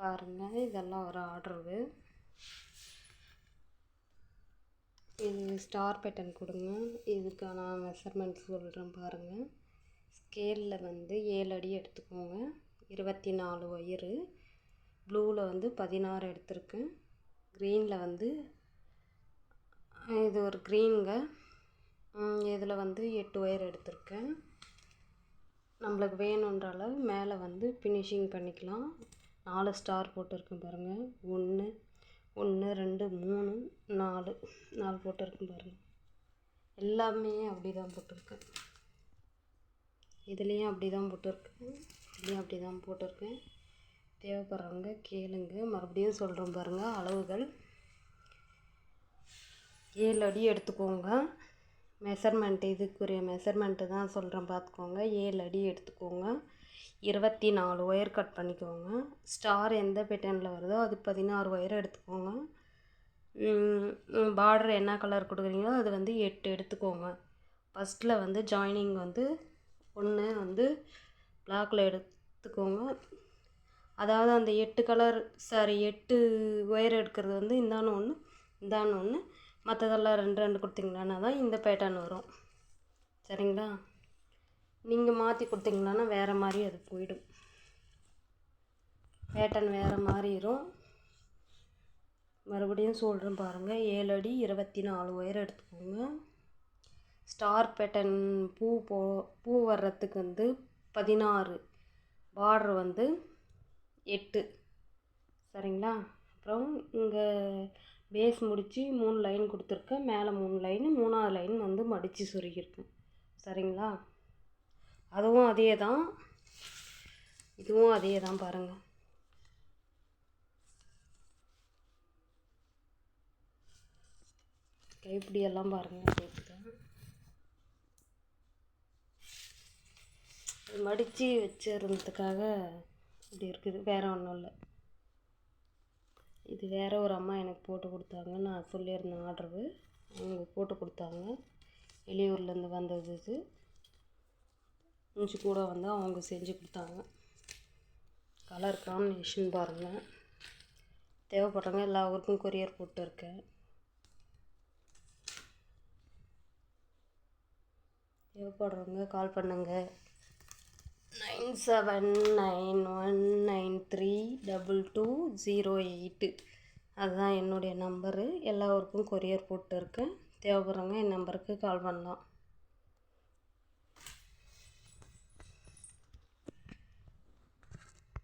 பாருங்கள் இதெல்லாம் ஒரு ஆர்டரு இது ஸ்டார் பேட்டர்ன் கொடுங்க. இதுக்கான மெஷர்மெண்ட் சொல்கிறேன் பாருங்கள் ஸ்கேலில் வந்து ஏழு அடி எடுத்துக்கோங்க. இருபத்தி நாலு ஒயரு ப்ளூவில் வந்து பதினாறு எடுத்திருக்கேன். க்ரீனில் வந்து இது ஒரு க்ரீனுங்க இதில் வந்து எட்டு ஒயர் எடுத்திருக்கேன். நம்மளுக்கு வேணுன்ற அளவு மேலே வந்து ஃபினிஷிங் பண்ணிக்கலாம். நாலு ஸ்டார் போட்டிருக்கேன் பாருங்கள் ஒன்று ஒன்று ரெண்டு மூணு நாலு நாலு போட்டிருக்கேன் பாருங்கள் எல்லாமே அப்படி தான் போட்டிருக்கேன். இதுலேயும் அப்படி தான் போட்டிருக்கேன். இதுலேயும் அப்படி தான் போட்டிருக்கேன். தேவைப்படுறவங்க கேளுங்க. மறுபடியும் சொல்கிறோம் பாருங்கள் அளவுகள். ஏழு அடி எடுத்துக்கோங்க. மெஷர்மெண்ட் இதுக்குரிய மெஷர்மெண்ட்டு தான் சொல்கிறேன் பார்த்துக்கோங்க. ஏழு அடி எடுத்துக்கோங்க. இருபத்தி நாலு ஒயர் கட் பண்ணிக்கோங்க. ஸ்டார் எந்த பேட்டர்னில் வருதோ அது பதினாறு ஒயர் எடுத்துக்கோங்க. பார்டர் என்ன கலர் கொடுக்குறீங்களோ அது வந்து எட்டு எடுத்துக்கோங்க. ஃபஸ்ட்டில் வந்து ஜாயினிங் வந்து ஒன்று வந்து பிளாக்கில் எடுத்துக்கோங்க. அதாவது அந்த எட்டு கலர் சாரி எட்டு ஒயர் எடுக்கிறது வந்து இந்தான்னு ஒன்று இந்தான்னு ஒன்று மற்றதெல்லாம் ரெண்டு ரெண்டு கொடுத்தீங்களான்னா தான் இந்த பேட்டர்ன் வரும். சரிங்களா? நீங்கள் மாற்றி கொடுத்தீங்களான்னா வேறு மாதிரி அது போயிடும். பேட்டர்ன் வேறு மாறிடும் மறுபடியும் சொல்கிறேன் பாருங்கள் ஏழு அடி இருபத்தி நாலு ஒயர் எடுத்துக்கோங்க. ஸ்டார் பேட்டன் பூ போ பூ வர்றதுக்கு வந்து பதினாறு. பார்டர் வந்து எட்டு. சரிங்களா? அப்புறம் இங்கே பேஸ் முடித்து மூணு லைன் கொடுத்துருக்கேன். மேலே மூணு லைன் மூணாவது லைன் வந்து மடித்து சொருகியிருக்கேன் சரிங்களா? அதுவும் அதே தான் இதுவும் அதே தான் பாருங்கள் கைப்பிடியெல்லாம் பாருங்கள் அதே தான் மடித்து வச்சிருந்ததுக்காக இப்படி இருக்குது. வேறு ஒன்றும் இல்லை. இது வேறு ஒரு அம்மா எனக்கு போட்டு கொடுத்தாங்க. நான் சொல்லியிருந்தேன் ஆர்டரு. அவங்க போட்டு கொடுத்தாங்க. வெளியூர்லேருந்து வந்தது இது. கொஞ்சம் கூட வந்து அவங்க செஞ்சு கொடுத்தாங்க. கலர் காம்பினேஷன் பாருங்கள் தேவைப்பட்டவங்க எல்லா ஊருக்கும் கொரியர் போட்டுருக்கேன் தேவைப்படுறவங்க கால் பண்ணுங்கள் nine seven nine one nine three double two zero eight அதுதான் என்னுடைய நம்பரு எல்லா ஊருக்கும் கொரியர் போட்டுருக்கேன் தேவைப்படுறவங்க என் நம்பருக்கு கால் பண்ணலாம்.